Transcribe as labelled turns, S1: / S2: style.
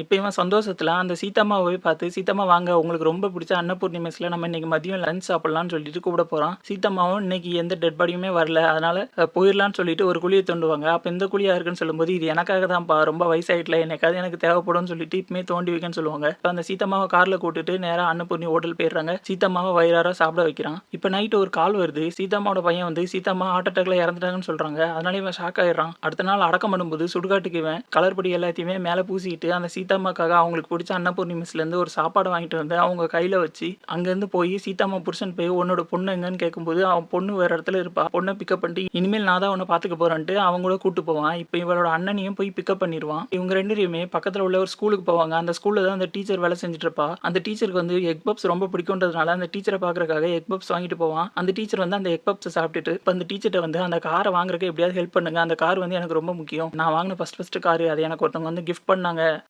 S1: இப்போ இவன் சந்தோஷத்தில் அந்த சீதாம்மாவை போய் பார்த்து சீதாம்மா வாங்க உங்களுக்கு ரொம்ப பிடிச்ச அன்னபூர்ணி மெஸ்ல நம்ம இன்னைக்கு மதியம் லஞ்ச் சாப்பிடலாம்னு சொல்லிட்டு கூப்பிட போகிறான் சீதாம்மாவும் இன்னைக்கு எந்த டெட் பாடியுமே வரல. அதனால போயிடலாம்னு சொல்லிட்டு ஒரு குழியை தோண்டுவாங்க. அப்போ எந்த குழியா இருக்குன்னு சொல்லும்போது இது எனக்காக தான்ப்பா ரொம்ப வயசாயிட்டில் என்னைக்காவது எனக்கு தேவைப்படும்னு சொல்லிட்டு இப்பமே தோண்டி வைக்கன்னு சொல்லுவாங்க. இப்போ அந்த சீதாம்மாவை காரில் கூட்டிட்டு நேராக அன்னபூர்ணி ஹோட்டல் போயிடுறாங்க. சீதாம்மாவை வயிறார சாப்பிட வைக்கிறான். இப்போ நைட்டு ஒரு கால் வருது. சீதாம்மாவோட பையன் வந்து சீதாம்மா ஹார்ட் அட்டாக்ல இறந்துட்டாங்கன்னு சொல்றாங்க. அதனால இவன் ஷாக் ஆயிடுறான். அடுத்த நாள் அடக்கம் பண்ணும்போது சுடுகாட்டுக்கு இவன் கலர் பொடி எல்லாத்தையுமே மேலே பூசிக்கிட்டு அந்த சீதாம்மாக்காக அவங்களுக்கு பிடிச்ச அன்னபூர்ணி ஒரு சாப்பாடு வாங்கிட்டு வந்து அவங்க கையில் வச்சு அங்கேருந்து போய் சீதாம்மா புருஷன் போய் உன்னோட பொண்ணு எங்கன்னு கேட்கும்போது அவன் பொண்ணு வேறு இடத்துல இருப்பா. பொண்ணை பிக்கப் பண்ணிட்டு இனிமேல் நான் தான் உன்னை பார்த்துக்க போகிறேன்ட்டு அவங்க கூட கூட்டு போவான். இப்போ இவளோட அண்ணனையும் போய் பிக்கப் பண்ணிடுவான். இவங்க ரெண்டு பக்கத்தில் உள்ள ஒரு ஸ்கூலுக்கு போவாங்க. அந்த ஸ்கூலில் தான் அந்த டீச்சர் வேலை செஞ்சுட்டு இருப்பா. அந்த டீச்சருக்கு வந்து எக் பப்ஸ் ரொம்ப பிடிக்கும்ன்றதுனால அந்த டீச்சரை பார்க்குறக்காக எக் பப்ஸ் வாங்கிட்டு போவான். அந்த டீச்சர் வந்து அந்த எக் பப்ஸ் சாப்பிட்டுட்டு இப்போ அந்த டீச்சர்ட்ட வந்து அந்த காரை வாங்குறதுக்கு எப்படியாவது ஹெல்ப் பண்ணுங்க. அந்த கார் வந்து எனக்கு ரொம்ப முக்கியம். நான் வாங்கின ஃபஸ்ட் ஃபஸ்ட்டு கார் அதை. எனக்கு ஒருத்தவங்க வந்து கிஃப்ட் பண்ணாங்க.